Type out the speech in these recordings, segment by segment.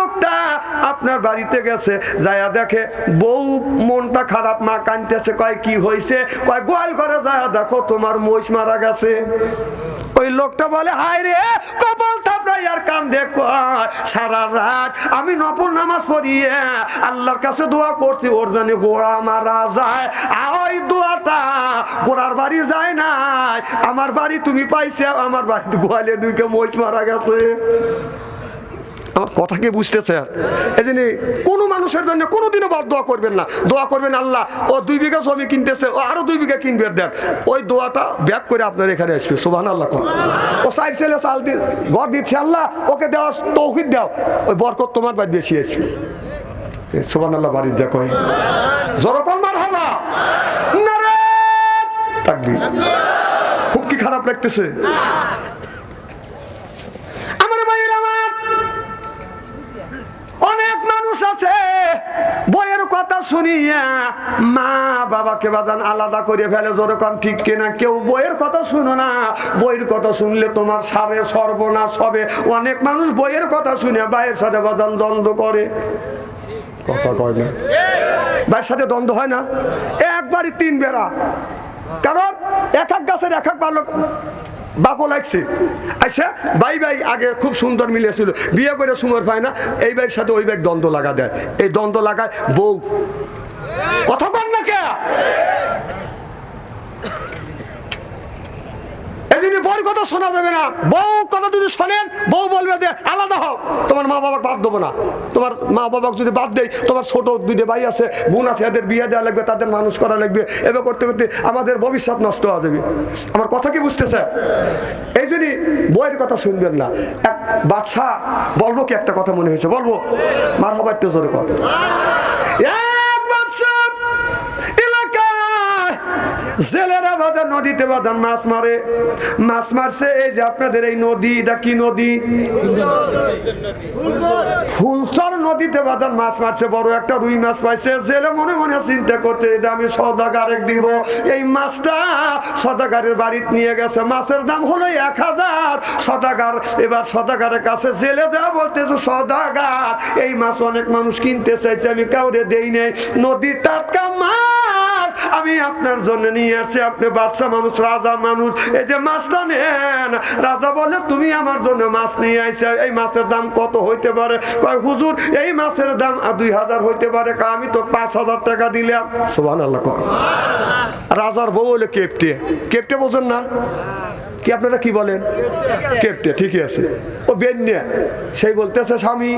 লোকটা আপনার বাড়িতে গেছে, যায়া দেখে, বউ মনটা খারাপ, মা কানতেছে কয়, কি হয়েছে কয়, গোয়াল করে যায়া দেখো, তোমার মহিষ মারা গেছে। ওই লোকটা বলে, হায় রে, কপাল থাপড়াই আর কান দেখ সারা রাত আমি নফল নামাজ পড়িয়ে আল্লাহর কাছে দোয়া করছি, ওর জন্য গোড়া মারা যায়। ওই দোয়াটা গোড়ার বাড়ি যায় নাই। আমার বাড়ি তুমি পাইছে, আমার বাড়িতে গোয়ালে দুইকে মহিষ মারা গেছে। আমার কথা কি বুঝতেছে এই জন্য কোনো মানুষের জন্য কোনোদিনও বাদ দোয়া করবেন না। দোয়া করবেন আল্লাহ, ও দুই বিঘা জমি কিনতেছে, ও আরও দুই বিঘা কিনবে দেন। ওই দোয়াটা ব্যাক করে আপনার এখানে আসবে সোভান আল্লাহ ও সাইড ছেলে চাল দি, ঘর দিচ্ছে, আল্লাহ, ওকে দেওয়ার তৌহিদ দাও। ওই বরকত তোমার বাড়ি বেশি আসবে। সোভান আল্লাহ বাড়ির যা কয়। জরকন মার হবা না রে খুব কি খারাপ লাগতেছে আমার ভাইয়ের আমার মানুষ আছে, বইয়ের কথা শুনিয়া মা বাবাকে বাজান আলাদা করে ফেলে যেরকম ঠিক কিনা? কেউ বইয়ের কথা শুনো না। বইয়ের কথা শুনলে তোমার সারে সর্বনাশ হবে। অনেক মানুষ বইয়ের কথা শুনে ভাইয়ের সাথে বাজান দ্বন্দ্ব করে। কথা কয় না। ভাইয়ের সাথে দ্বন্দ্ব হয় না। একবারই তিন বেড়া। কারণ এক এক গাছের এক এক ভালো বাকো লাগছে। আচ্ছা ভাই ভাই আগে খুব সুন্দর মিলেছিল। বিয়ে করে সুমর পায় না, এই ভাইয়ের সাথে ওই ভাই দ্বন্দ্ব লাগা দেয়। এই দ্বন্দ্ব লাগায় বউ। কথা কর না কে এই জন্য বউর কথা শোনা যাবে না। বউ কথা যদি শোনেন, বউ বলবে যে, আলাদা হোক তোমার মা বাবা বাদ দেবো না। তোমার মা বাবাকে যদি বাদ দেয় তোমার ছোট দুইটা ভাই আছে, বোন আছে, এদের বিয়ে দেওয়া লাগবে, তাদের মানুষ করা লাগবে। এবার করতে করতে আমাদের ভবিষ্যৎ নষ্ট হয়ে যাবে। আমার কথা কি বুঝতেছে এই জন্যই বইয়ের কথা শুনবেন না। এক বাচ্চা বলব কি একটা কথা মনে হয়েছে? বলব? মার হবার তো জোরে কর এক বাচ্চা এলাকায় জেলেরা বাজার নদীতে বাজার মাছ মারে। মাছ মারছে, এই যে আপনাদের এই নদী, এটা কি নদী? ফুলচর নদীতে বাজার মাছ মারছে, বড় একটা রুই মাছ পাইছে। জেলে মনে মনে চিন্তা করতে এটা আমি সদাগারে দিব। এই মাছটা সদাগারের বাড়িতে নিয়ে গেছে। মাছের দাম হলো এক হাজার। সদাগার এবার সদাগারের কাছে জেলে যা বলতেছে সদাগার এই মাছ অনেক মানুষ কিনতে চাইছে, আমি কাউরে দেই নাই। নদীর টাটকা মাছ আমি আপনার জন্য নিয়ে আসছি, আপনি বাচ্চা মানুষ, রাজা মানুষ। এই যে মাছটা নেন, রাজা বলে, তুমি আমার জন্য মাছ নিয়ে আইছে এই মাছের দাম কত হইতে পারে? কয়, হুজুর, এই মাছের দাম দুই হাজার হইতে পারে আমি তো পাঁচ হাজার টাকা দিলাম। সোহান আল্লাহ কর। রাজার বউ হলে কেপটে। কেপটে বোঝেন না? কি আপনারা কি বলেন? কেপটে, ঠিকই আছে। ও বেন্যা, সেই বলতেছে, স্বামী,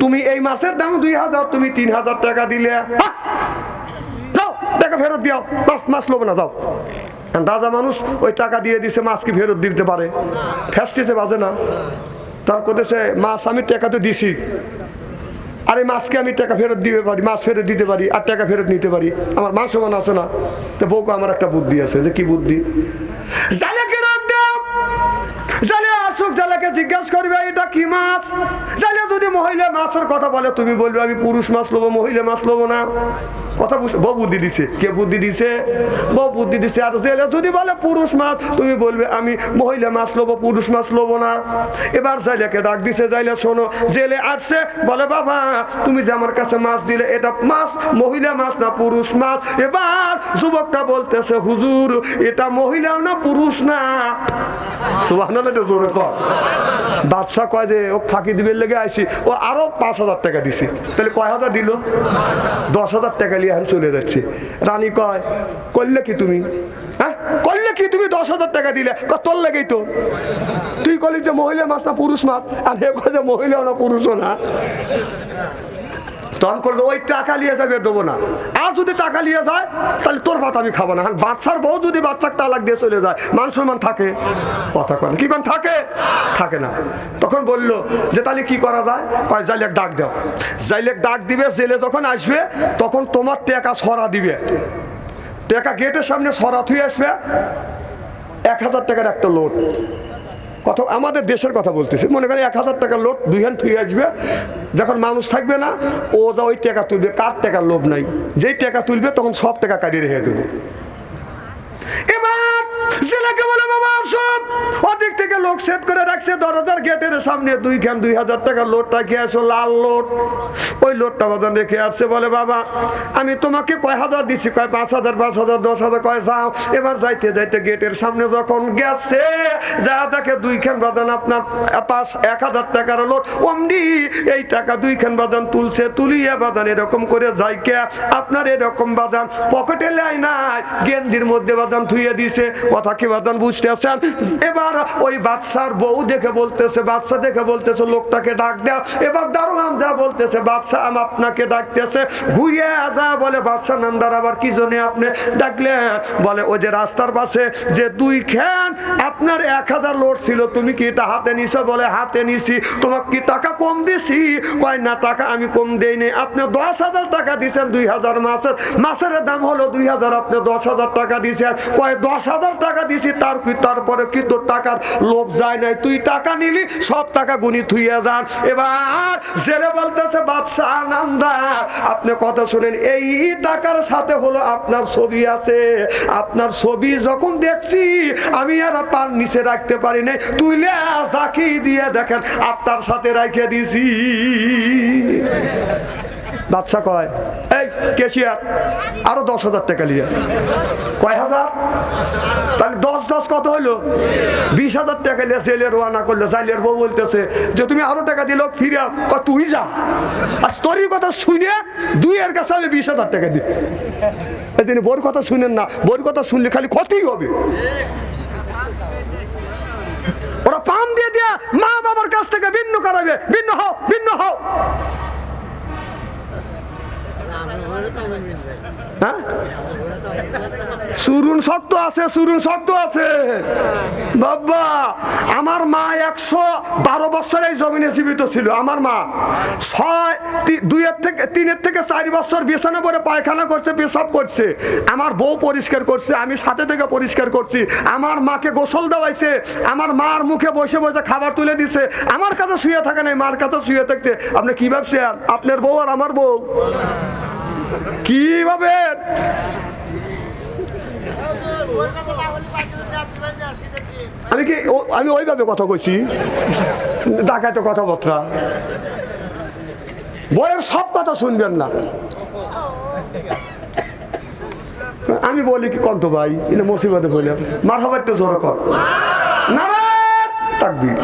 তুমি এই মাছের দাম দুই হাজার, তুমি তিন হাজার টাকা দিলে। টাকা ফেরত দিও মাছ মাছ লোবে না, যাও। রাজা মানুষ ওই টাকা দিয়ে দিছে, মাছ কি ফেরত দিতে পারে? ফেস্টিছে বাজে না। তার করতেছে মাছ, আমি টাকা তো দিছি। আর এই মাছকে আমি টাকা ফেরত দিতে পারি? মাছ ফেরত দিতে পারি? আর টাকা ফেরত নিতে পারি? আমার মান সমান আছে না? তো বউকে আমার একটা বুদ্ধি আছে, যে কি বুদ্ধি? জালেকে জিজ্ঞাসা করবে, এটা কি মাছ? জালে যদি মহিলা মাছের কথা বলে, তুমি বলবে আমি পুরুষ মাছ লোবো, মহিলা মাছ লোবো না। কথা বুঝ, বউ বুদ্ধি দিছে। কে বুদ্ধি দিছে? বউ বুদ্ধি দিছে। আর জেলে যদি বলে, পুরুষ মাছ, তুমি বলবে, আমি মহিলা মাছ লোবো, পুরুষ মাছ লোবো না। এবার জাইলাকে ডাক দিছে জাইলা শোনো, জেলে আসছে। বলে, বাবা, তুমি যে আমার কাছে মাছ দিলে, এটা মাছ, মহিলা মাছ না পুরুষ মাছ? এবার যুবকটা বলতেছে, হুজুর, এটা মহিলাও না পুরুষ না? সুবহানাল্লাহ, এটা জোরে কর। বাদশাহ কয় যে, ও ফাঁকি দিবের লেগে আইছি, ও আরও পাঁচ হাজার টাকা দিছি। তাহলে কয় হাজার দিল? দশ হাজার টাকা নিয়ে এখন চলে যাচ্ছে। রানী কয়, করলে কি তুমি? হ্যাঁ? করলে কি তুমি দশ হাজার টাকা দিলে? তোর লেগেই তো। তুই কলি যে মহিলা মাছ না পুরুষ মাছ? আর হে কয় যে মহিলাও না পুরুষও না। তখন করল ওই টাকা নিয়ে যাবে দেবো না। আর যদি টাকা নিয়ে যায়, তাহলে তোর ভাত আমি খাব না। বাচ্চার বউ যদি বাচ্চার তালাক দিয়ে চলে যায় মান সম্মান থাকে? কথা কয় না। কি কোন, থাকে? থাকে না। তখন বলল যে, তাহলে কি করা যায়? কয়, জাইলেক ডাক দাও। জাইলেক ডাক দিবে, জেলে যখন আসবে, তখন তোমার টাকা সরা দিবে। টাকা গেটের সামনে সরা থুয়ে আসবে। এক হাজার টাকার একটা লোড। কথা, আমাদের দেশের কথা বলতেছি। মনে করেন এক হাজার টাকার লোভ দুই হ্যান্ড থুয়ে আসবে, যখন মানুষ থাকবে না, ও যা ওই টাকা তুলবে, কার টাকার লোভ নাই? যেই টাকা তুলবে, তখন সব টাকা কাটিয়ে রেখে দেবে। জেলাকে বলে, বাবা, আসুন। ওদিক থেকে লোক সেট করে রাখছে, দরজার গেটের সামনে দুই খান দুই হাজার টাকা লোডটা খেয়ে আসো লাল লোড ওই লোডটা বাদান রেখে আসছে, বলে, বাবা, আমি তোমাকে কয় হাজার দিছি? কয় পাঁচ হাজার পাঁচ হাজার, দশ হাজার, কয় যাও। এবার যাইতে যাইতে গেটের সামনে যখন গেছে, যা দেখে দুই খান বাদান আপনার পাঁচ, এক হাজার টাকার লোড অমনি এই টাকা দুই খান বাদান তুলছে, তুলিয়ে বাদান এরকম করে যাই যাইকে, আপনার এরকম বাদান পকেটে লাই নাই, গেন্দির মধ্যে বাদান থুয়ে দিছে। কথা কি বাদান বুঝতে আছেন এবার ওই বাদশার বউ দেখে বলতেছে, বাদশা দেখে বলতেছে, লোকটাকে ডাক দাও। এবার দারোয়ান যা বলতেছে, বাদশা, আম আপনাকে ডাকতেছে। ঘুরিয়ে যা বলে, বাদশা নান্দার, আবার কি জন্য আপনি ডাকলেন? বলে, ওই যে রাস্তার পাশে যে দুই খান আপনার এক হাজার লোড ছিল, তুমি কি এটা হাতে নিছো? বলে, হাতে নিছি। তোমাকে কি টাকা কম দিছি? কয়, না, টাকা আমি কম দেইনি। আপনি দশ হাজার টাকা দিছেন দুই হাজার মাসের। মাসের দাম হলো দুই হাজার, আপনি দশ হাজার টাকা দিছেন। কয়, দশ হাজার টাকা দিছি, তার কি তারপরে কি তোর টাকার লোভ যায় নাই। তুই টাকা নিলি, সব টাকা গুনি থুইয়া যান। এবার জেলে বলতেছে, বাদশাহ আনন্দা আপনি কথা শুনেন, এই টাকার সাথে হলো আপনার ছবি আছে। আপনার ছবি যখন দেখছি, আমি আর পার নিচে রাখতে পারি নাই। তুইলে জাকি দিয়ে দেখেন, আত্মার সাথে রাখে দিছি। বাচ্চা কয়, এই কেশিয়ার আরও দশ হাজার টাকা লিয়া। কয়, হাজার? তাহলে দশ দশ কত হইল? বিশ হাজার টাকা লিয়া জেলে রোয়ানা করলে জাইলের বউ বলতেছে যে, তুমি আরও টাকা দিল ফিরে। কয়, তুই যা। আর তোরই কথা শুনে দুইয়ের কাছে আমি বিশ হাজার টাকা দিই। তিনি বোর কথা শুনেন না বোর কথা শুনলে খালি ক্ষতিই হবে। ওরা পাম দিয়ে দিয়ে মা বাবার কাছ থেকে ভিন্ন করাবে ভিন্ন হও ভিন্ন হও। হ্যাঁ? সুরুন শক্ত আছে সুরুন শক্ত আছে। বাবা, আমার মা একশো বারো বছর জমিনে জীবিত ছিল, আমার মা। ছয় দুইয়ের থেকে, তিনের থেকে চার বছর বিছানা পরে পায়খানা করছে, পেশাব করছে। আমার বউ পরিষ্কার করছে, আমি সাথে থেকে পরিষ্কার করছি। আমার মাকে গোসল দেওয়াইছে, আমার মার মুখে বসে বসে খাবার তুলে দিছে। আমার কাছে শুয়ে থাকে নাই, মার কাছে শুয়ে থাকছে। আপনি কি ভাবছেন? আপনার বউ আর আমার বউ। কি ভাবেন আমি কি আমি ওইভাবে কথা কইছি? ডাকায় তো কথাবার্তা। বইয়ের সব কথা শুনবেন না। আমি বলি কি, কন্ত ভাই এটা মুসিবতে বললাম মার হবার তো জোর কর। নারায়ণ তাকবীর।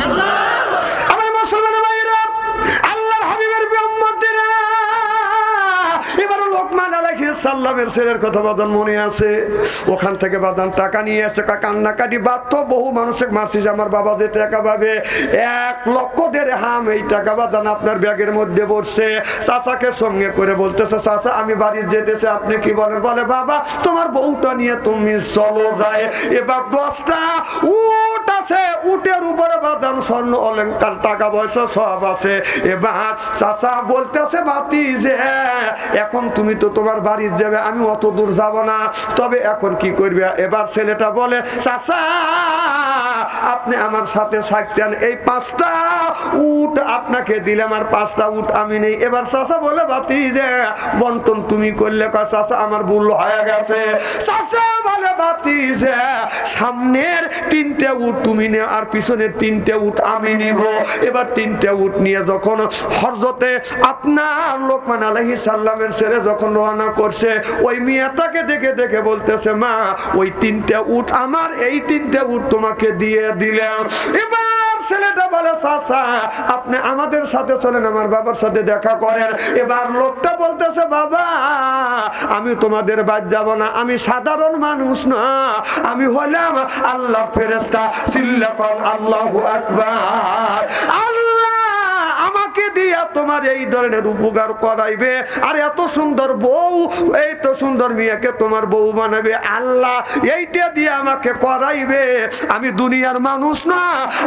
লোকমান আলাইহিস সাল্লামের ছেলের কথা মনে আছে। ওখান থেকে টাকা নিয়ে কান্নাকাটি বহু মারছিস আমার বাবা যে টাকা পাবে। এক লক্ষ দেড় হাম এই টাকা আপনার ব্যাগের মধ্যে চাচাকে সঙ্গে করে বলতেছে, চাচা, আমি বাড়ি যেতেছে, আপনি কি বলেন? বলে, বাবা, তোমার বউটা নিয়ে তুমি চলো যায়। এবার দশটা উট আছে, উটের উপরে বাদান স্বর্ণ অলঙ্কার টাকা পয়সা সব আছে। এবার চাচা বলতেছে, বাতি যে, এখন তুমি তো তোমার বাড়ি যাবে, আমি অত দূর যাব না। তবে এখন কি করবে? এবার ছেলেটা বলে, চাচা, আপনি আমার সাথে থাকছেন। এই পাঁচটা উট আপনাকে দিলাম আর পাঁচটা উট আমি নেই। এবার চাচা বলে, বাতি যে, বন্টন তুমি করলে চাচা, আমার ভুল হয়ে গেছে। চাচা বলে, বাতি যে, সামনের তিনটে উট তুমি নে আর পিছনের তিনটে উট আমি নিব। এবার তিনটে উট নিয়ে যখন হরজতে আপনার লোকমান আলহি সাল্লামের ছেলে যখন রওনা করছে, ওই মেয়েটাকে ডেকে ডেকে বলতেছে, মা, ওই তিনটে উট আমার, এই তিনটে উট তোমাকে দিয়ে দিলাম। এবার ছেলেটা বলে, চাচা, আপনি আমাদের সাথে চলেন, আমার বাবার সাথে দেখা করেন। এবার লোকটা বলতেছে, বাবা, আমি তোমাদের বাদ যাব না, আমি সাধারণ মানুষ না, আমি হলাম আল্লাহ ফেরেস্তা চিল্লাকন আল্লাহ আকবার। আল্লাহ আমাকে দিয়া তোমার এই ধরনের উপকার করাইবে। আর এত সুন্দর বউ, এই তো সুন্দর মেয়েকে তোমার বউ বানাবে। আল্লাহ এইটা দিয়ে আমাকে করাইবে। আমি দুনিয়ার মানুষ না,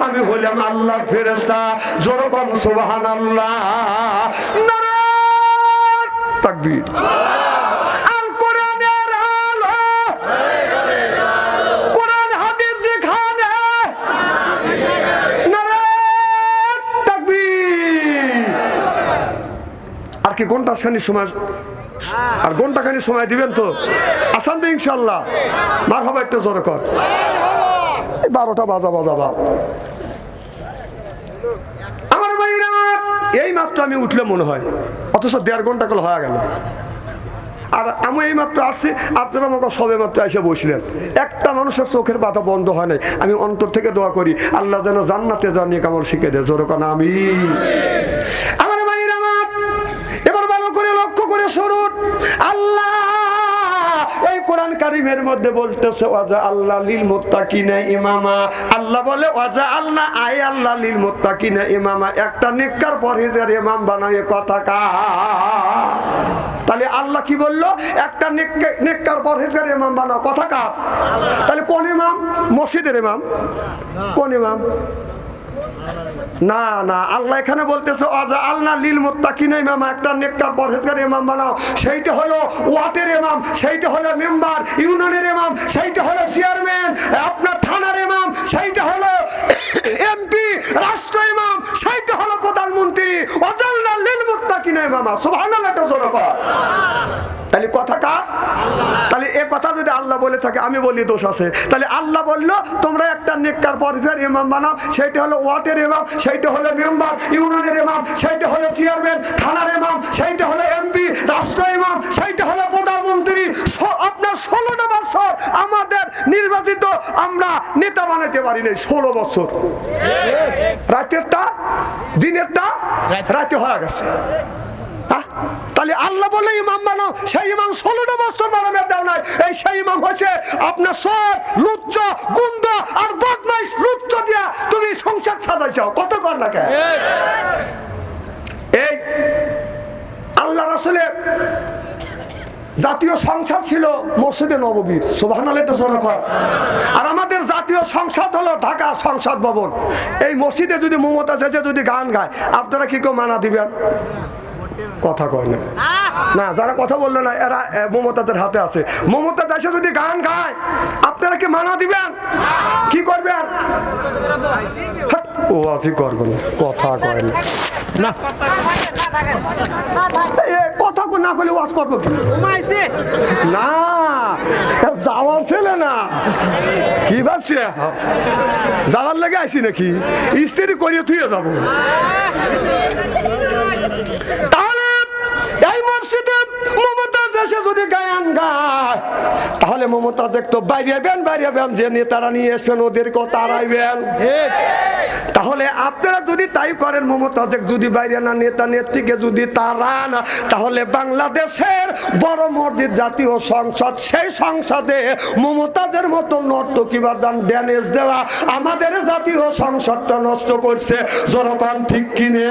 আমি হলাম আল্লাহ ফেরেস্তা যেরকম সুবাহান আল্লাহ তাকবীর আল কোরআনের আলো কোরআন হাদিস যেখানে নারায়ণ তাকবীর আর কি ঘণ্টা খানি সময় আর ঘণ্টা খানি সময় দিবেন তো? আসান তো ইনশাল্লাহ মার হবে একটু জোর কর। এই বারোটা বাজা বাজা বার আমার ভাইরা, এই মাত্র আমি উঠলে মনে হয়, অথচ দেড় ঘণ্টা করে হয়ে গেল। আর আমি এই মাত্র আসছি, আপনারা আমাকে সবে মাত্র এসে বসলেন। একটা মানুষের চোখের পাতা বন্ধ হয় নাই। আমি অন্তর থেকে দোয়া করি, আল্লাহ যেন জান্নাতে জানিয়ে কামড় শিখে দেয়। জোর কানা আমি লক্ষ্য করে আল্লাহ এই কোরআন কারিমের মধ্যে বলতেছে, ওয়াজা আল্লাহ লিল মুত্তাকিনা ইমামা। আল্লাহ বলে, ওয়াজা আল্লাহ, আয় আল্লাহ লিল মুত্তাকিনা ইমামা। একটা নেককার পরহেজের ইমাম বানায় কথা কা তাহলে আল্লাহ কি বলল? একটা নেককে- নেককার পরহেজের ইমাম বানাও, কথা কার? তাহলে কোন ইমাম? মসজিদের ইমাম। কোন ইমাম? না না, আল্লাহ এখানে বলতেছে, অজা আল্লাহ লিল মুত্তাকিন ইমাম, একটা নেককার পরহেজগার ইমাম বানাও। সেইটা হলো ওয়াটের ইমাম, সেইটা হলো মেম্বার, ইউনিয়নের ইমাম, সেইটা হলো চেয়ারম্যান, আপনার থানার ইমাম, সেইটা হলো এমপি, রাষ্ট্র ইমাম, সেইটা হলো প্রধানমন্ত্রী। অজাল্লাহ লিল মুত্তাকিন ইমাম, সুবহানাল্লাহ একটা জোরে তাহলে কথা কার? তাহলে এ কথা যদি আল্লাহ বলে থাকে আমি বলি দোষ আছে। তাহলে আল্লাহ বলল তোমরা একটা নেককার পরিচয়ের ইমাম বানাও সেইটা হলো ওয়ার্ডের ইমাম সেইটা হলো মেম্বার ইউনিয়নের ইমাম সেইটা হলো চেয়ারম্যান থানার ইমাম সেইটা হলো এমপি রাষ্ট্র ইমাম সেইটা হলো প্রধানমন্ত্রী আপনার ষোলোটা বছর আমাদের নির্বাচিত আমরা নেতা বানাইতে পারি নাই ষোলো বছর। রাতেরটা দিনেরটা রাতে হয়ে গেছে। তাহলে আল্লাহ বলে ইমাম বানাও, সেই ইমাম ষোলোটা বছর বানাবে দাও নাই। এই সেই ইমাম হচ্ছে আপনার সব লুচ্চ, গুন্ড আর বদমাইশ। লুচ্চ দিয়া তুমি সংসার সাজাইছাও। কত কর না কে এই আল্লাহ রাসুলের জাতীয় সংসদ ছিল মসজিদে নববীর সোভান আর আমাদের জাতীয় সংসদ হলো ঢাকা সংসদ ভবন। এই মসজিদে যদি মমতা চেঁচে যদি গান গায়, আপনারা কি কেউ মানা দিবেন? কথা কয় না। না যারা কথা বলল না এরা এ, মমতাজের হাতে আছে। মমতা দেশে যদি গান গায় আপনারা কি মানা দিবেন? কি করবেন? ও আজি করব না কথা কয় না। এ, কথা কো- না ওয়াজ করব কি? না যাওয়ার ছেলে না। কি ভাবছি? যাওয়ার লেগে আইসি নাকি? স্ত্রী করিয়ে থুয়ে যাব তাহলে এই মসজিদে এসে যদি গায়ান গায়, তাহলে মমতাজ একটু বাইরেবেন বাইরেবেন যে নেতারা নিয়ে এসবেন ওদেরকেও তারাইবেন তাহলে আপনারা যদি তাই করেন মমতাজ যদি বাইরে না, নেতা নেত্রীকে যদি তারান তাহলে বাংলাদেশের বড় মসজিদ, জাতীয় সংসদ, সেই সংসদে মমতাজের মতো নর্তকী বা দান ড্যানেজ দেওয়া আমাদের জাতীয় সংসদটা নষ্ট করছে। জনগণ ঠিক কিনে,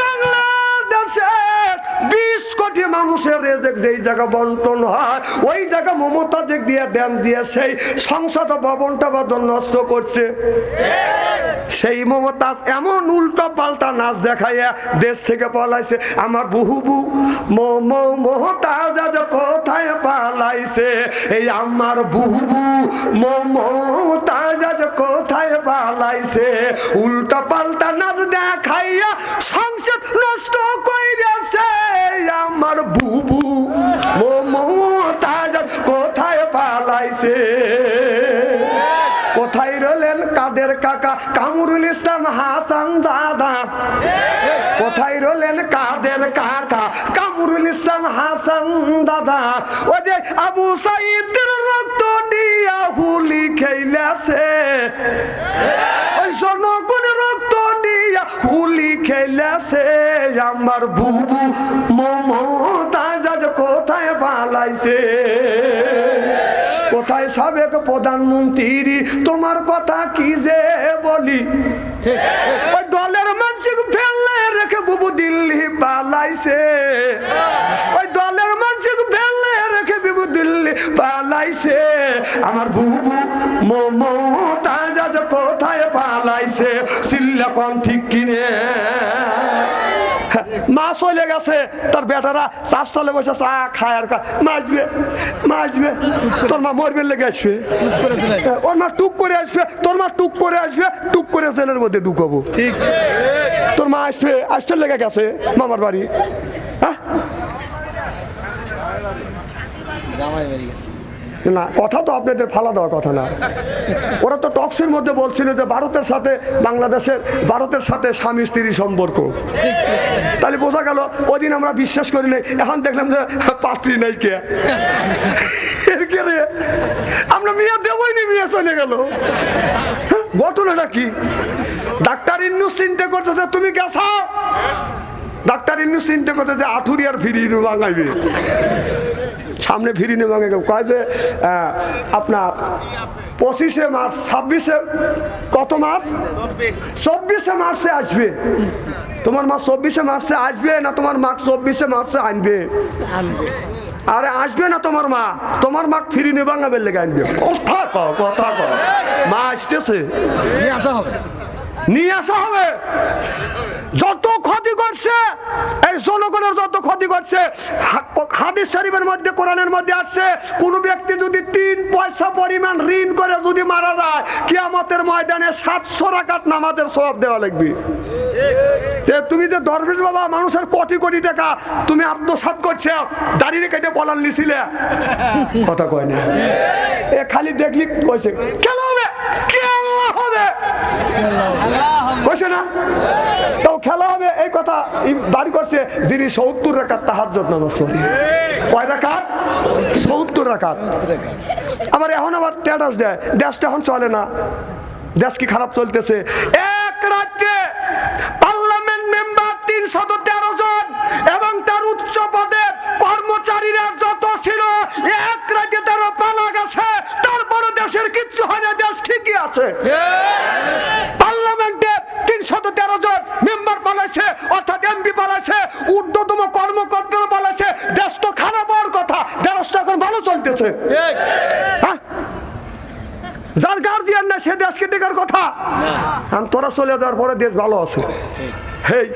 বাংলাদেশের বিশ কোটি মানুষের রেজেক যেই জায়গা বন্টন হয়, ওই জায়গা মমতা দিক দিয়ে ড্যান দিয়ে সেই সংসদ ভবনটা বদল নষ্ট করছে। সেই মমতাজ এমন উল্টো পাল্টা নাচ দেখাইয়া দেশ থেকে পলাইছে। আমার বহু বহুবু মমতাজ আজ কোথায় পালাইছে? এই আমার বহুবু মমতাজ আজ কোথায় পালাইছে? উল্টো পাল্টা নাচ দেখাইয়া সংসদ নষ্ট কইরেছে। আমার বুবু মমতাজ আজ কোথায় পালাইছে? কোথায় রলেন কাদের কাকা? কামরুল ইসলাম হাসান দাদা। কোথায় রলেন কাদের কাকা? কামরুল ইসলাম হাসান দাদা। ও যে আবু সাইদের রক্ত নিয়া হুলি খেলাছে। ওই রক্ত হুলি খেলাছে আমার বুবু মমতাজ আজ কোথায় পালাইছে? কোথায় সাবেক প্রধানমন্ত্রী? তোমার কথা কি যে বলি? ওই দলের মানসিক ফেললে রেখে বুবু দিল্লি পালাইছে। ওই দলের মানসিক ফেললে রেখে বিবু দিল্লি পালাইছে। আমার বুবু মমতাজ আজ কোথায় পালাইছে? সিল্লাকন ঠিক কিনে। মা চলে গেছে তার বেটারা চাষতলে বসে চা খায় আর খায়। মাসবে মাসবে তোর মা মরবে লেগে আসবে। ওর মা টুক করে আসবে তোর মা টুক করে আসবে টুক করে জেলের মধ্যে ঢুকাবো। তোর মা আসবে আসতে লেগে গেছে মামার বাড়ি। হ্যাঁ? জামাই বাড়ি গেছে। না, কথা তো আপনাদের ফালা দেওয়ার কথা না। ওরা তো টক্সের মধ্যে বলছিল যে ভারতের সাথে বাংলাদেশের, ভারতের সাথে স্বামী স্ত্রী সম্পর্ক। তাহলে বোঝা গেল ওই দিন আমরা বিশ্বাস করি নাই, এখন দেখলাম যে পাত্রী নাই কে। আমরা মিয়া দেবই নি, মিয়া চলে গেল। ঘটনাটা কি? ডাক্তার ইন্নু চিন্তা করতেছে তুমি গেছো? ডাক্তার ইন্নু চিন্তা করতেছে আঠুরিয়ার ফিরি ইনু বাঙাইবে সামনে ফিরি নে ভাঙে কয় যে আপনার পঁচিশে মার্চ, ছাব্বিশে কত মার্চ? চব্বিশে মার্চে আসবে। তোমার মা চব্বিশে মার্চে আসবে না তোমার মা চব্বিশে মার্চে আনবে? আরে আসবে না তোমার মা। তোমার মা ফিরি নে বাঙাবের লেগে আনবে। কথা কথা মা আসতেছে। নিয়ে আসা হবে। যত ক্ষতি করছে, এই জনগণের যত ক্ষতি করছে হাদিস শরীফের মধ্যে, কোরআনের মধ্যে আসছে, কোন ব্যক্তি যদি তিন পয়সা পরিমাণ ঋণ করে যদি মারা যায়, কিয়ামতের ময়দানে সাতশো রাকাত নামাজের সব দেওয়া লাগবে। তুমি যে দরবেশ বাবা, মানুষের কোটি কোটি টাকা তুমি আত্মসাৎ করছে দাঁড়িয়ে কেটে বলার নিছিলে কথা কয় না। এ খালি দেখলি কইছে, কেন হবে? হবে কইছে না? খেলা হবে, এই কথা বাড়ি করছে যিনি সত্তর নামাজ পড়ে। কয় সত্তর আবার এখন আবার স্ট্যাটাস দেয়, দেশটা এখন চলে না। দেশ কি খারাপ চলতেছে? এক রাজ্যে পার্লামেন্ট মেম্বার তিনশত তেরো জন এবং তার উচ্চ পদে পালা গেছে তারপরে দেশের কিচ্ছু হয় না দেশ ঠিকই আছে। পার্লামেন্টে তিনশত তেরো জন মেম্বার পালাইছে অর্থাৎ এমপি পালাইছে ঊর্ধ্বতম কর্মকর্তারা পালাইছে দেশ তো খারাপ হওয়ার কথা দেশ তো এখন ভালো চলতেছে। হ্যাঁ? যার গার্জিয়ান না সে দেশকে টেকার কথা। তোরা চলে যাওয়ার পরে দেশ ভালো আছে। হেই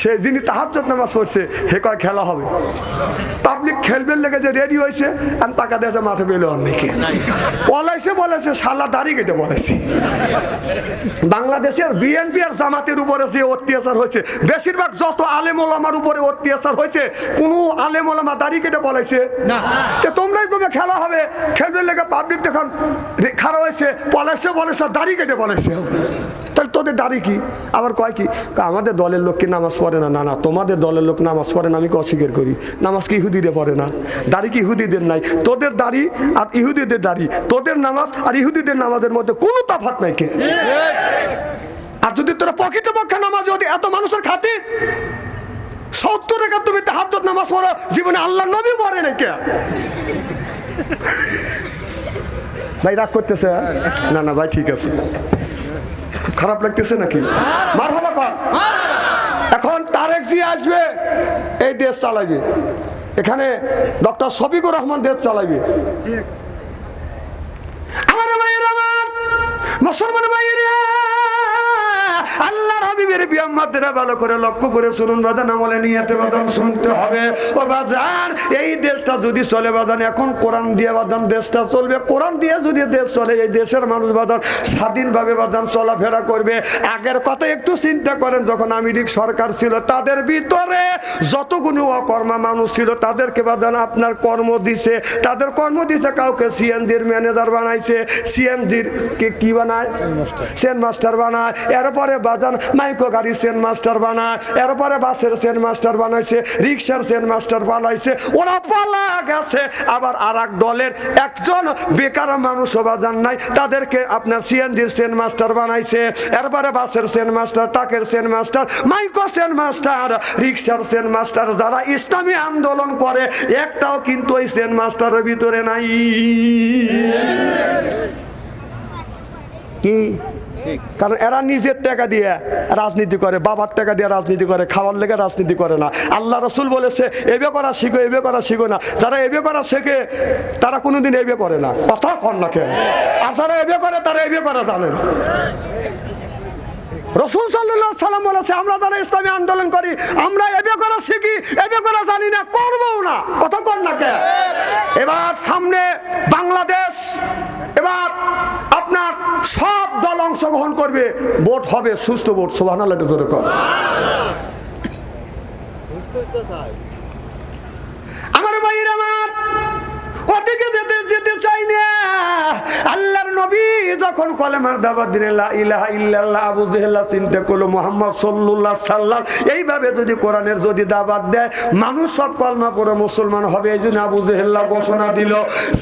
সে যিনি তাহাজ্জত নামাজ পড়ছে হে কয় খেলা হবে। পাবলিক খেলবেন লেগে যে রেডি হয়েছে আর টাকা দিয়েছে মাঠে পেলে অনেকে বলাইছে বলেছে সালা দাড়ি কেটে বলেছে বাংলাদেশের বিএনপি আর জামাতের উপরে যে অত্যাচার হয়েছে বেশিরভাগ যত আলেম ওলামার উপরে অত্যাচার হয়েছে কোনো আলেম ওলামা দাড়ি কেটে বলেছে। তো তোমরাই কবে খেলা হবে? খেলবে লেগে পাবলিক দেখুন খারাপ হয়েছে বলেছে বলেছে দাড়ি কেটে বলেছে তাহলে তোদের দাড়ি কি? আবার কয় কি? আমাদের দলের লোক কি নামাজ পড়ে না? না না, তোমাদের দলের লোক নামাজ পড়ে না, আমি কি অস্বীকার করি? নামাজ কি ইহুদিদের পড়ে না? দাড়ি কি ইহুদিদের নাই? তোদের দাড়ি আর ইহুদিদের দাড়ি, তোদের নামাজ আর ইহুদিদের নামাজের মধ্যে কোনো তফাৎ নাই কে? আর যদি তোরা প্রকৃতপক্ষে নামাজ, যদি এত মানুষের খাতে, সত্তর টাকা তুমি হাত নামাজ পড়ো, জীবনে আল্লাহ নবী পড়ে নাকি ভাই, রাগ করতেছে হ্যাঁ? না না, ভাই, ঠিক আছে। খারাপ লাগতেছে নাকি? মার হবা এখন তারেক জি আসবে এই দেশ চালাবে এখানে ডক্টর শফিকুর রহমান দেশ চালাবে আমার ভাইয়ের আমার মুসলমান ভাইয়েরা আল্লাহর হাবিবের বিয়াম্মাদেরা ভালো করে লক্ষ্য করে শুনুন বাদান আমলে নিয়েতে বাদান শুনতে হবে। ও বাজান এই দেশটা যদি চলে বাদান এখন কোরআন দিয়ে বাদান দেশটা চলবে। কোরআন দিয়ে যদি দেশ চলে এই দেশের মানুষ বাদান স্বাধীনভাবে বাদান চলাফেরা করবে। আগের কথা একটু চিন্তা করেন যখন আমেরিক সরকার ছিল তাদের ভিতরে যতগুলো অকর্মা মানুষ ছিল তাদেরকে বাদান আপনার কর্ম দিছে। তাদের কর্ম দিছে কাউকে সিএনজির ম্যানেজার বানাইছে। সিএনজির কে কি বানায়? সেন মাস্টার বানায়। এরপরে বাজান মাইক্রো গাড়ি সেন মাস্টার বানায়। এরপরে বাসের সেন মাস্টার বানাইছে, রিক্সার সেন মাস্টার বানাইছে। ওরা পালা গেছে। আবার আর দলের একজন বেকার মানুষ বাজান নাই, তাদেরকে আপনার সিএনজির সেন মাস্টার বানাইছে। এরপরে বাসের সেন মাস্টার টাকের সেন মাস্টার মাইক্রো সেন মাস্টার, রিক্সার সেন মাস্টার যারা ইসলামী আন্দোলন করে, একটাও কিন্তু ওই সেন মাস্টারের ভিতরে নাই। কি? কারণ এরা নিজের টাকা দিয়ে রাজনীতি করে, বাবার টাকা দিয়ে রাজনীতি করে, খাওয়ার লেগে রাজনীতি করে না। আল্লাহ রসুল বলেছে, এবে করা শিখো, এবে করা শিখো না। যারা এবে করা শেখে, তারা কোনোদিন এবে করে না। কথা কর না কেন আর যারা এবে করে, তারা এবে করা জানে না। রসুল সাল্লাহ সাল্লাম বলেছে আমরা যারা ইসলামী আন্দোলন করি আমরা এবে করা শিখি এবে করা জানি না করবও না। কথা কর না কে? এবার সামনে বাংলাদেশ এবার আপনার সব দল অংশগ্রহণ করবে ভোট হবে সুস্থ ভোট সোভান ধরে কর। আমার ভাইয়ের আমার ওদিকে যেতে যেতে চাই না। আল্লাহর নবী যখন কলেমার দাবা দিনে লা ইলাহা ইল্লাল্লাহ, আবু জেহেল্লা চিন্তা করল মোহাম্মদ সল্লুল্লাহ সাল্লাম। এইভাবে যদি কোরআনের যদি দাবাত দেয়, মানুষ সব কলমা পড়ে মুসলমান হবে। এই জন্য আবু জেহেল্লা ঘোষণা দিল,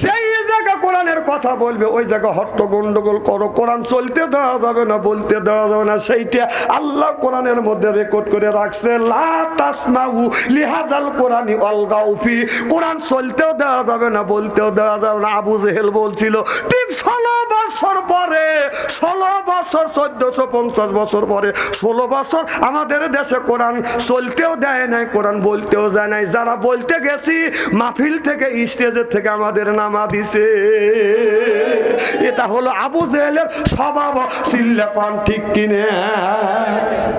সেই জায়গা কোরআনের কথা বলবে, ওই জায়গা হট্ট গন্ডগোল করো, কোরআন চলতে দেওয়া যাবে না, বলতে দেওয়া যাবে না, সেইটা আল্লাহ কোরআনের মধ্যে রেকর্ড করে রাখছে, লা লিহাজাল কোরআনি অলগা উফি কোরআন চলতেও দেওয়া যাবে না, বলতেও দেওয়া যাবে না, আবু জেহেল বলছিল ঠিক ষোলো বছর পরে, ষোলো বছর, চোদ্দশো পঞ্চাশ বছর পরে, ষোলো বছর আমাদের দেশে কোরআন চলতেও দেয় নাই, কোরআন বলতেও যায় নাই, যারা বলতে গেছি, মাহফিল থেকে, স্টেজের থেকে আমাদের নামা দিছে এটা হলো আবু জেহেলের স্বভাব। সিল্লাপান ঠিক কিনে।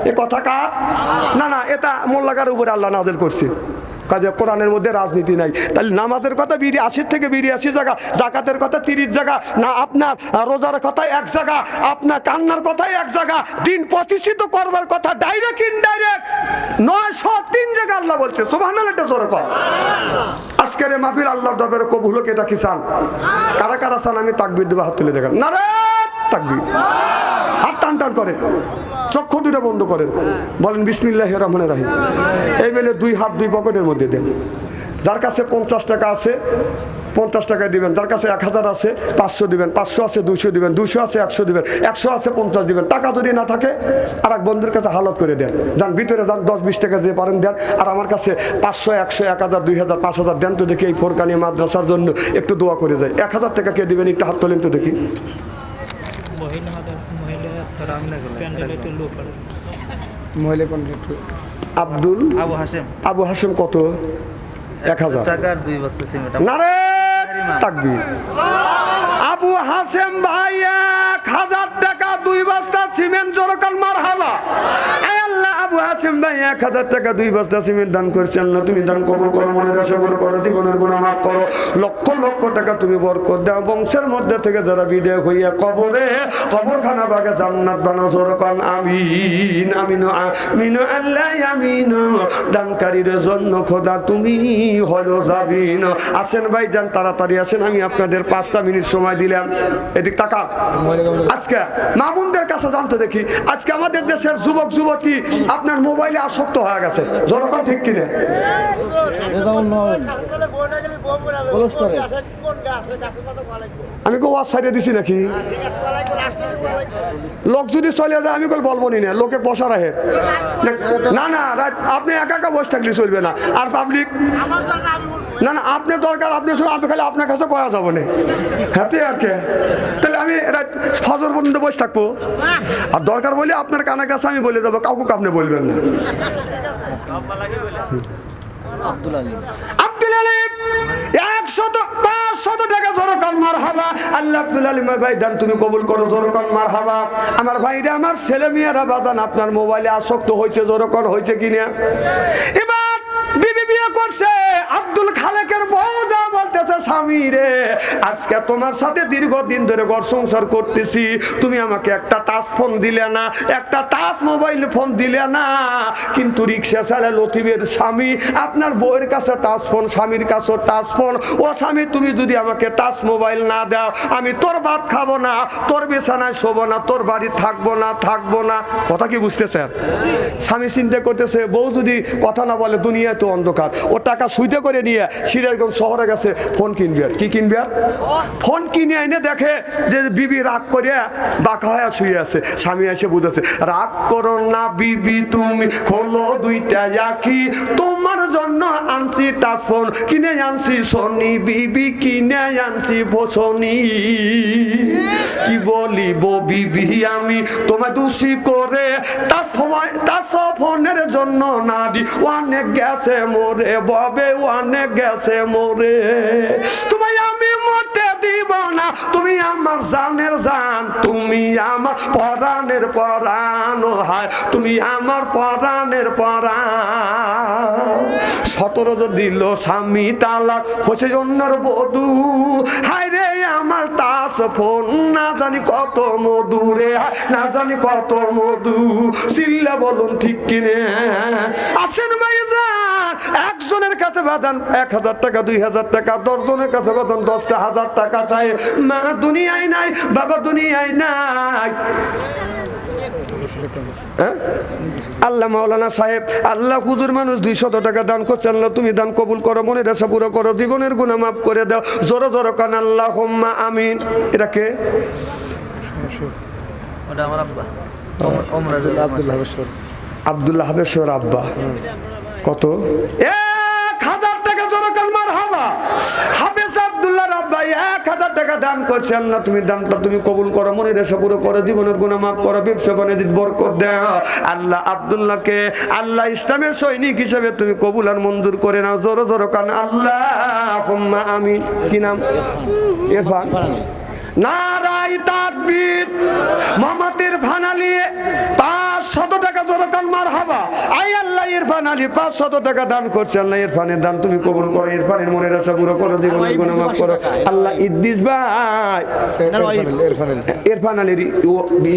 এ কথা কার? না না, এটা মোল্লাকার উপরে আল্লাহ নাজেল করছে। কাজে কোরআনের মধ্যে রাজনীতি নাই। তাহলে নামাজের কথা বিড়ি আশির থেকে বিরিয়াশি জায়গা, জাকাতের কথা তিরিশ জায়গা, না আপনার রোজার কথা এক জায়গা, আপনার কান্নার কথাই এক জায়গা, দিন প্রতিষ্ঠিত করবার কথা ডাইরেক্ট ইনডাইরেক্ট নয়শো তিন জায়গা আল্লাহ বলছে। সুবাহ একটা জোর কর। আজকের এ মাহফিল আল্লাহর দরবারে কবুল হোক, এটা কি চান? কারা কারা চান? আমি তাকবির দেবো, হাত তুলে দেখেন। না রে তাকবির। হাত টান টান করে চক্ষু দুটো বন্ধ করেন। বলেন বিসমিল্লাহ রহমান রাহিম। এই বেলে দুই হাত দুই পকেটের মধ্যে দেন। যার কাছে পঞ্চাশ টাকা আছে পঞ্চাশ টাকায় দিবেন। তার কাছে এক হাজার আছে পাঁচশো দিবেন। পাঁচশো আছে দুশো দিবেন। দুশো আছে একশো দিবেন। একশো আছে পঞ্চাশ দিবেন। টাকা যদি না থাকে আর এক বন্ধুর কাছে হালত করে দেন। যান ভিতরে যান দশ বিশ টাকা যে পারেন দেন। আর আমার কাছে পাঁচশো একশো এক হাজার দুই হাজার পাঁচ হাজার দেন তো দেখি এই ফোরকানি মাদ্রাসার জন্য একটু দোয়া করে দেয়। এক হাজার টাকা কে দিবেন? একটু হাত তোলেন তো দেখি। আব্দুল আবু হাসেম আবু হাসেম কত? এক হাজার। টাকার দুই বস্তা সিমেন্ট। নারে তাকবীর। আবু হাসেম ভাই এক হাজার টাকা দুই বস্তা সিমেন্ট জোরকাল মার হাবা আল্লাহ আবু হাসেম ভাই এক হাজার টাকা দুই বস্তা সিমেন্ট দান করছেন না। তুমি দান কবুল করো মনের আশা করে করো জীবনের গুণা মাফ করো। লক্ষ লক্ষ টাকা তুমি বরকত দাও। বংশের মধ্যে থেকে যারা বিদেয় হইয়া কবরে কবরখানা বাগে জান্নাত বানাও। জোরকান আমিন আমিন আমিন আল্লাহ আমিন। দানকারীর জন্য খোদা তুমি হলো যাবিন আসেন ভাই যান তাড়াতাড়ি আসেন। আমি আপনাদের পাঁচটা মিনিট সময় দিলাম। এদিক তাকান। আজকে মামুনদের কাছে জানতে দেখি আজকে আমাদের দেশের যুবক যুবতী আপনার মোবাইলে আসক্ত হয়ে গেছে। জনগণ ঠিক কিনে? আমি কো সাইডে দিছি নাকি? লোক যদি চলে যায়, আমি কল বলব নি লোকে বসা রাখে। না না আপনি একা একা বসে থাকলে চলবে না। আর পাবলিক না না, আপনার দরকার, আপনি শুধু আপনি খালি আপনার কাছে কয়া যাব না। হ্যাপি আর কে? আমি রাত ফজর পর্যন্ত বসে থাকব। আর দরকার বলে আপনার কানের কাছে আমি বলে যাব কাউকে আপনি বলবেন না। আব্দুল আলী আব্দুল আলিম একশত পাঁচশত টাকা মার হাবা আল্লাহ আব্দুল ভাই দান তুমি কবুল করো জোরকান মার হাবা আমার ভাইরা আমার ছেলে মেয়েরা বাদান আপনার মোবাইলে আসক্ত হয়েছে জোরকান হয়েছে কিনা? বিয়ে করছে। আব্দুল খালেকের বউ যা বলতেছে, স্বামী রে। আজকে তোমার সাথে দীর্ঘদিন ধরে ঘর সংসার করতেছি। তুমি আমাকে একটা টাচ ফোন দিলে না, একটা টাচ মোবাইল ফোন দিলে না। কিন্তু রিক্সা চালা লতিবের স্বামী, আপনার বউয়ের কাছে টাচ ফোন, স্বামীর কাছে টাচ ফোন। ও স্বামী, তুমি যদি আমাকে টাচ মোবাইল না দাও, আমি তোর ভাত খাব না, তোর বিছানায় শোবো না, তোর বাড়ি থাকব না থাকব না। কথা কি বুঝতেছেন? স্বামী চিন্তা করতেছে, বউ যদি কথা না বলে, দুনিয়ায় তো অন্ধকার। ও টাকা সুইতে করে নিয়ে সিরাজগঞ্জ শহরে গেছে ফোন কিনবে। কি কিনবে? ফোন কিনে এনে দেখে যে বিবি রাগ করে বাঁকা হয়ে শুয়ে আছে। স্বামী এসে বুঝেছে রাগ করো না বিবি তুমি, হলো দুইটা আখি তোমার জন্য আনছি টাচ ফোন, কিনে আনছি সনি, বিবি কিনে আনছি ফোসনি কি বলিব বিবি আমি, তোমায় দোষী করে তার ফোনের জন্য না দি অনেক গেছে মোরে। ববে অনেক গেছে মোরে। তোমায় আমি মতে দিব না, তুমি আমার জানের জান, তুমি আমার পরাণের পরাণ হায়, তুমি আমার পরাণের পরাণ। সতেরো দিল স্বামী তালাক হচ্ছে অন্যর বধু। হায় রে, আমার তাস ফোন, না জানি কত মধুরে না জানি কত মধু। চিল্লা বলুন ঠিক কিনে। আসেন ভাই যান একজনের কাছে বাদান এক হাজার টাকা দুই হাজার টাকা দশজনের কাছে বাদান দশটা হাজার টাকা চাই। মা দুনিয়ায় নাই বাবা দুনিয়ায় নাই। হ্যাঁ? আল্লাহ মাওলানা সাহেব আল্লাহ হুজুর মানুষ দুইশত টাকা দান করছে আল্লাহ তুমি দান কবুল করো মনের আশা পুরো করো জীবনের গুণা মাফ করে দাও। জোরো জোরো কান আল্লাহ হোম্মা আমিন। এটা কে? আব্বা। আব্দুল্লাহ আব্বা। কত? এক হাজার টাকা জোরো কান মার হাবা হাফেজ আবদুল্লাহ এক হাজার টাকা দান করছে। তুমি কবুল করো পুরো করো, জীবনের করো আল্লাহ আল্লাহ ইসলামের সৈনিক হিসেবে তুমি কবুল আর মঞ্জুর করে নাও। জোরো জোরো কান আল্লাহ হুম্মা আমিন। কি নাম? ইরফান। নারাই তাকবীর। মোহাম্মদের ভানালি পাঁচ টাকা জোরকান মার হাবা আই আল্লাহ ইরফান আলী টাকা দান করছে। আল্লাহ ইরফানের দান তুমি কবুল করো ইরফানের মনের আশা পুরো করো জীবনের গুণ মাফ করো। আল্লাহ ইদ্দিস ভাই। ইরফান আলীর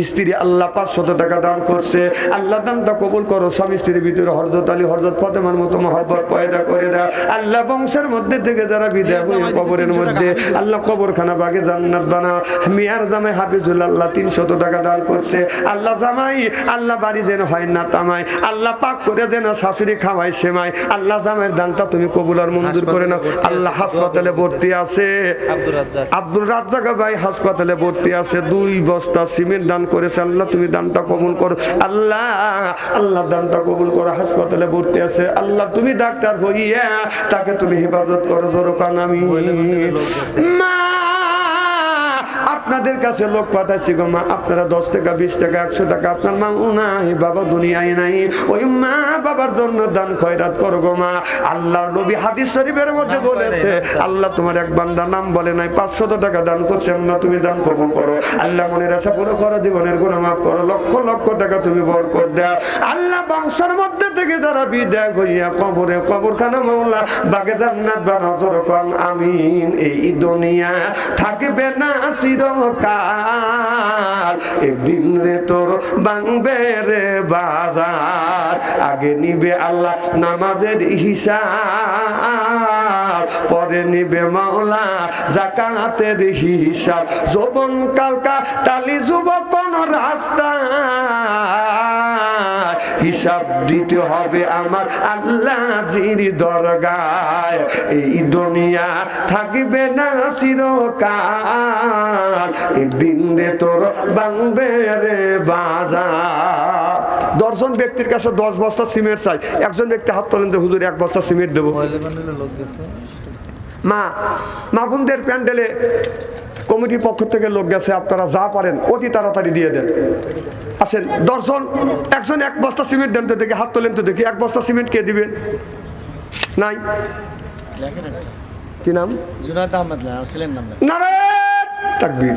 স্ত্রী আল্লাহ পাঁচশত টাকা দান করছে। আল্লাহ দানটা কবুল করো স্বামী স্ত্রীর ভিতরে হরজত আলী হরজত ফতেমার মতো মহব্বত পয়দা করে দাও। আল্লাহ বংশের মধ্যে থেকে যারা বিদায় হয়ে কবরের মধ্যে আল্লাহ কবরখানা বাগে জান্নাত বানাও। মিয়ার জামাই হাফিজুল আল্লাহ তিনশত টাকা দান করছে। আল্লাহ জামাই আল্লাহ বাড়ি যেন হয় না তামাই। আল্লাহ পাক করে যেন শাশুড়ি খাওয়াই সেমাই। আল্লাহ জামাইয়ের দানটা তুমি কবুল আর মঞ্জুর করে নাও। আল্লাহ হাসপাতালে ভর্তি আছে। আব্দুর রাজ্জাক। আব্দুল রাজ্জাক ভাই হাসপাতালে ভর্তি আছে। দুই বস্তা সিমেন্ট দান করেছে। আল্লাহ তুমি দানটা কবুল করো। আল্লাহ আল্লাহ দানটা কবুল করো। হাসপাতালে ভর্তি আছে। আল্লাহ তুমি ডাক্তার হইয়া তাকে তুমি হেফাজত করো। ধরো কান আমি মা আপনাদের কাছে লোক পাঠাইছি গো মা আপনারা দশ টাকা বিশ টাকা একশো টাকা আপনার মা নাই বাবা দুনিয়ায় নাই ওই মা বাবার জন্য দান খয়রাত করো গো মা। আল্লাহর নবী হাদিস শরীফের মধ্যে বলেছে আল্লাহ তোমার এক বান্দা নাম বলে নাই পাঁচশত টাকা দান করছে না তুমি দান কবুল করো। আল্লাহ মনের আশা পুরো করো জীবনের গুণ মাফ করো লক্ষ লক্ষ টাকা তুমি বরকত দাও। আল্লাহ বংশের মধ্যে থেকে যারা বিদায় করিয়া কবরে কবরখানা মাওলা বাগে জান্নাত বানাও যখন আমিন। এই দুনিয়া থাকবে না চিরকাল একদিন রে তোর বাংবে রে বাজার। আগে নিবে আল্লাহ নামাজের হিসাব, পরে নিবে মাওলা জাকাতের হিসাব। যৌবন কালকা টালি যুব কোন রাস্তা হিসাব দিতে হবে আমার আল্লাহ জির দরগায়। এই দুনিয়া থাকবে না চিরকাল। একদিন রে তোর বাংবে রে বাজার। দশজন ব্যক্তির কাছে দশ বস্তা সিমেন্ট চাই। একজন ব্যক্তি হাত তোলেন যে হুজুর এক বস্তা সিমেন্ট দেবো। মা মা বোনদের প্যান্ডেলে কমিটির পক্ষ থেকে লোক গেছে আপনারা যা পারেন অতি তাড়াতাড়ি দিয়ে দেন। আছেন দশজন একজন এক বস্তা সিমেন্ট দেন তো দেখি হাত তোলেন তো দেখি এক বস্তা সিমেন্ট কে দিবেন? নাই। কি নাম? জুনাদ আহমদ না ছিলেন নাম না নারে তাকবীর।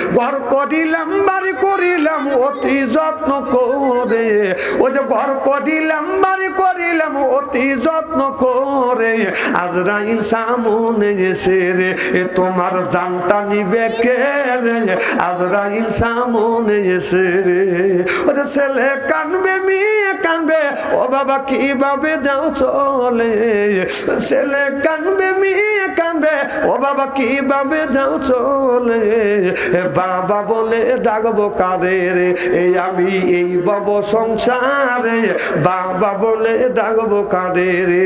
ঘর করিলাম, বাড়ি করিলাম, অতি যত্ন করে। ও যে ঘর করিলাম, বাড়ি করিলাম, অতি যত্ন করে। আজরাইল সামনে এসে রে, এ তোমার জানটা নিবে কে রে? আজরাইল সামনে এসে রে। ও যে ছেলে কানবে, মেয়ে কানবে, ও বাবা কীভাবে যাও চলে? ছেলে কানবে, মেয়ে কানবে, ও বাবা কীভাবে যাও চলে? বাবা বলে ডাকবো কারে রে এই আমি এই বাব সংসারে। বাবা বলে ডাকবো কারে রে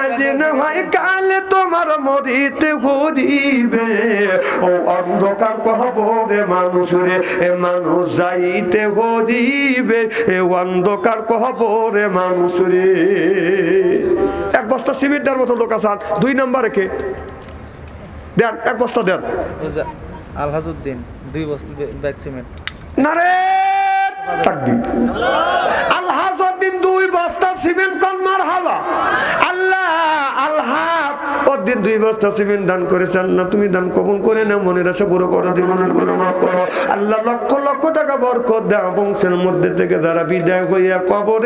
আজ না হয় কালে তোমার মরিতে ঘুরিবে ও অন্ধকার কহবরে মানুষ রে, এ মানুষ যাইতে ঘুরিবে এ অন্ধকার কহবরে মানুষ রে। এক বস্তা সিমেন্টের মতো লোক আসান দুই নম্বরে কে? দেন, এক বস্তা দেন। আলহাজউদ্দিন, দুই বছর ব্যাগ তাকবীর। দুই বস্তা সিমেন্ট কোন মারহাবা। আল্লাহ, আলহাজ। উদ্দিন দুই বস্তা সিমেন্ট দান করেছে, আল্লাহ, তুমি দান কবুল করে না মনে আশা পুরো করো জীবনেরগুলো মাফ করো। আল্লাহ লক্ষ লক্ষ টাকা বরকত দাও বংশের মধ্যে থেকে যারা বিদায় হইয়া কবরে